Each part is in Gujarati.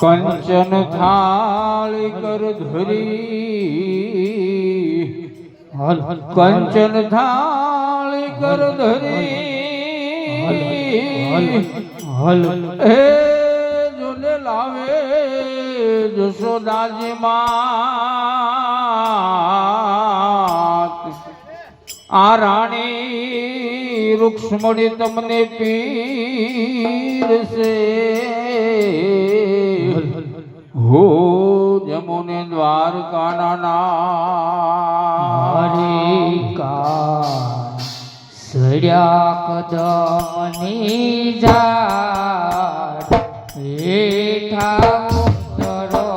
કંચન થાળી કર ધરી. કંચન થાળી કર ધરી. હે જોને લાવે જશોદાજી માં આ રાણી રૂક્ષ્મણી તમને પીરસે. હો જમુને દ્વારકાના ના સડ્યા કદની જા હેઠા ઉતરો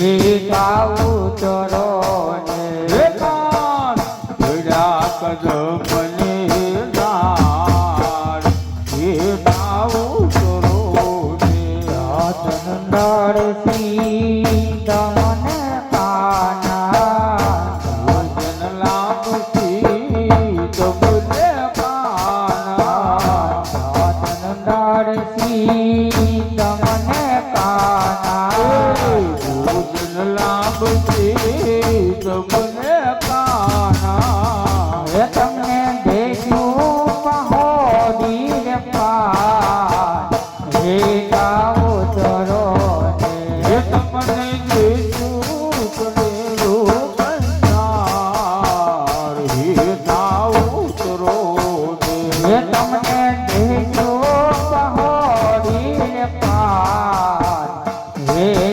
હે કાન ભેડા કદમને রে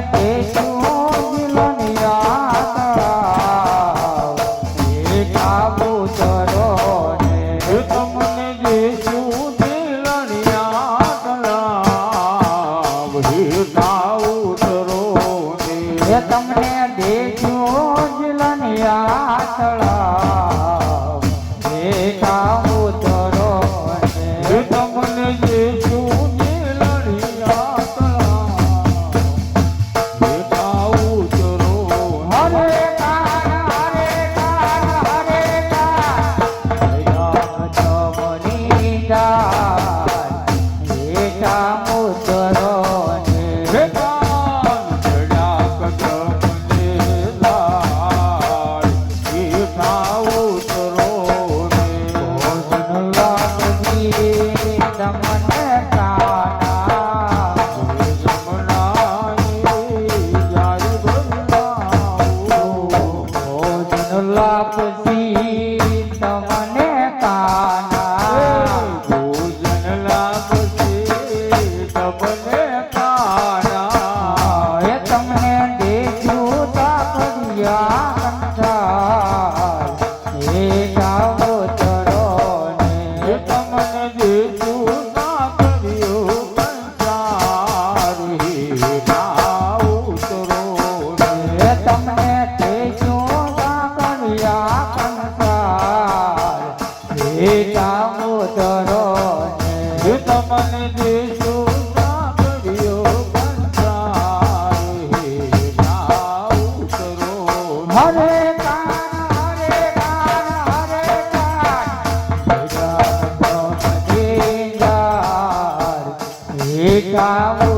पेश i time.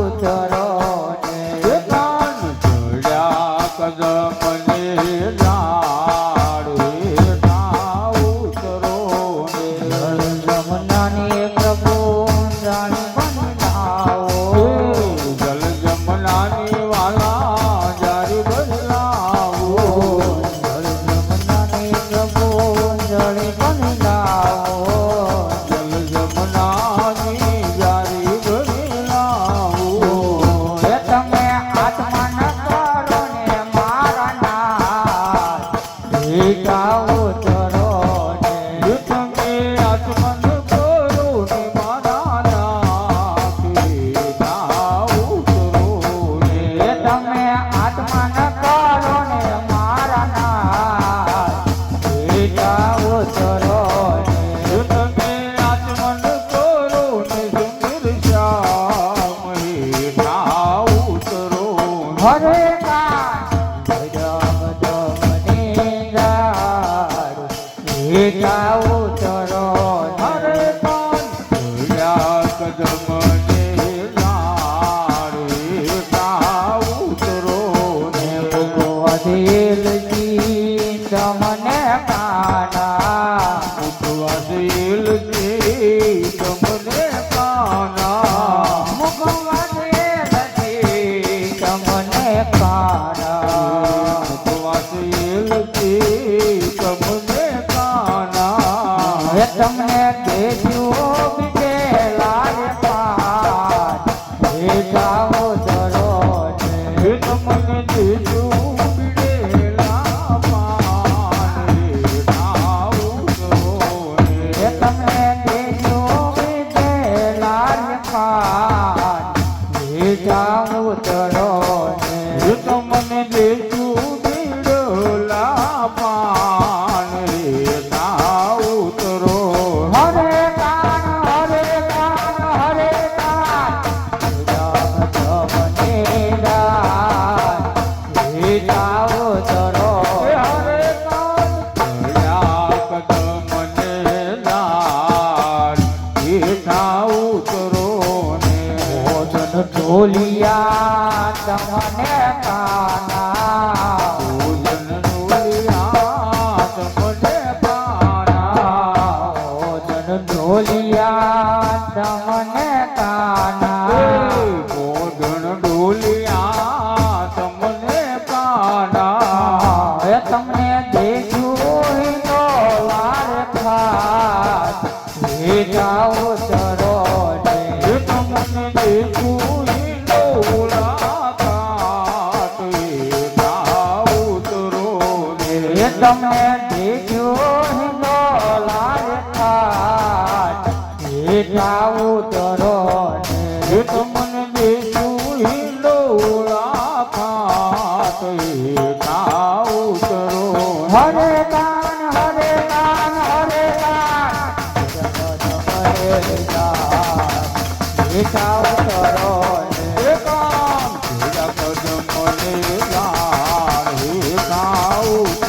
દિલજી તમને કાના ઉઠવા દિલજી તમને કાના મુખવા દિલજી તમને કાના ઉઠવા દિલજી તમને કાના તમને કેજો બીજે લાલ પાટ હે ભોલિયા તમને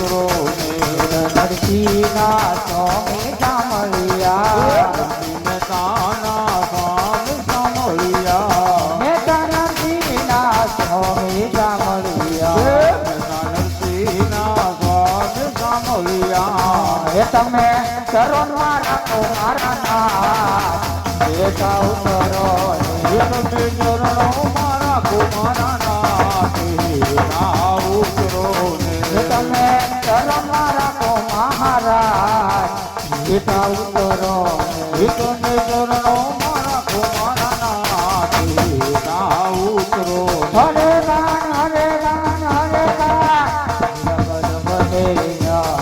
ગુરુ નરસિંહના સ્વામી સાંભળ્યા નરસિંહના સ્વામી સાંભળ્યા નરસિંહના સ્વામી સાંભળ્યા નરસિંહના સ્વામી સાંભળ્યા તમે કરોનમાં રાખો મારા નામ દેખાવ કરો મારા કુમાર પિતા ઉતર હિતને ચરણો મારા કુમારા નાથી ના ઉતરો હરે રામ હરે રામ. હરે રામ મને રામ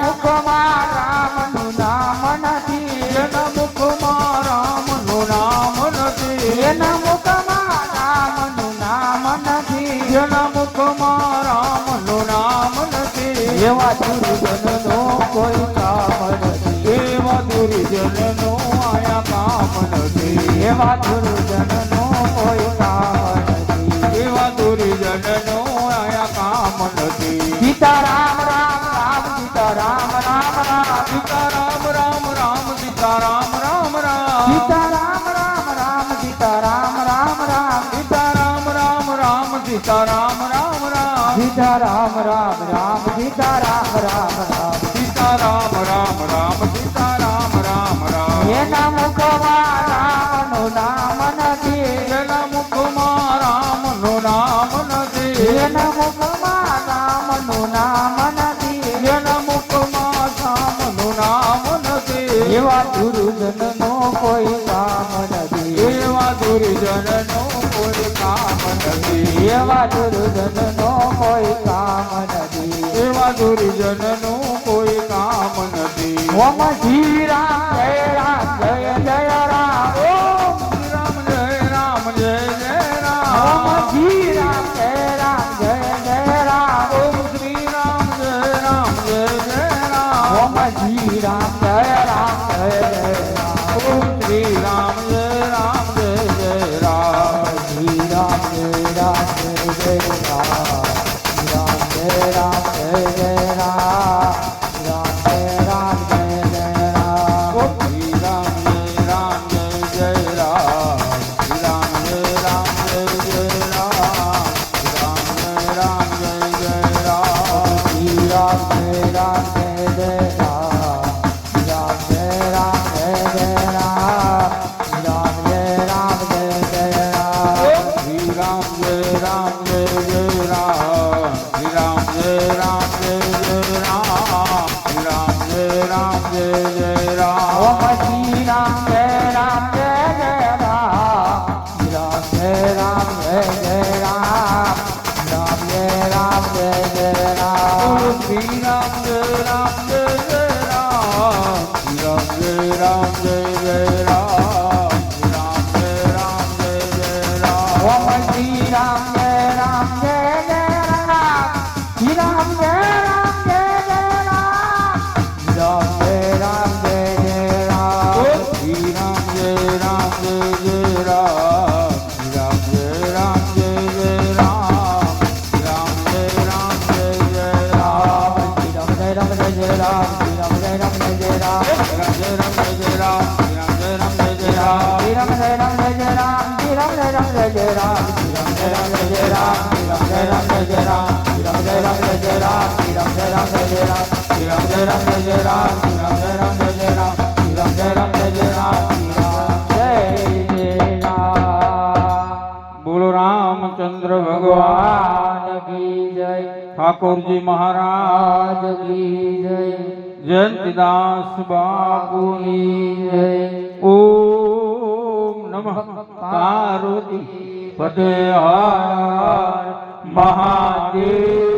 એવા દુર્જનનો કોઈ કામ નથી. એવા દુર્જનનો આયા કામ નથી. એવા રામ રામ રામ સીતા રામ રામ રામ. સીતા રામ રામ રામ રામ રામ સીતા રામ રામ રામ સીતા રામ રામ રામ. સીતા રામ રામ રામ સીતા રામ રામ રામ. એના મુખમાં રામનું નામ નથી. એના મુખમાં રામનું નામ નથી. એના મુખમાં રામનું નામ નથી. એના મુખમાં રામનું નામ નથી. એવા દુર્જનનો કોઈ કામ નથી. એવા કામ એવા દુર્જન નો કોઈ કામ નથી. એવા દુર્જનનું કોઈ કામ નથી. ઓમ ધીરા જય જય Sinatra. Ram Jai Ram, Ram Jai Ram Jai Ram, Ram Jai Ram Jai Ram, Ram Jai Ram Jai Ram, Ram Jai Ram Jai Ram, Ram Jai Ram Jai Ram, બોલો રામચંદ્ર ભગવાન કી જય ઠાકોરજી મહારાજ કી જય જયંતિદાસ બાપુની જય ઓમ નમઃ પાર્વતી ફતેહાર महादेव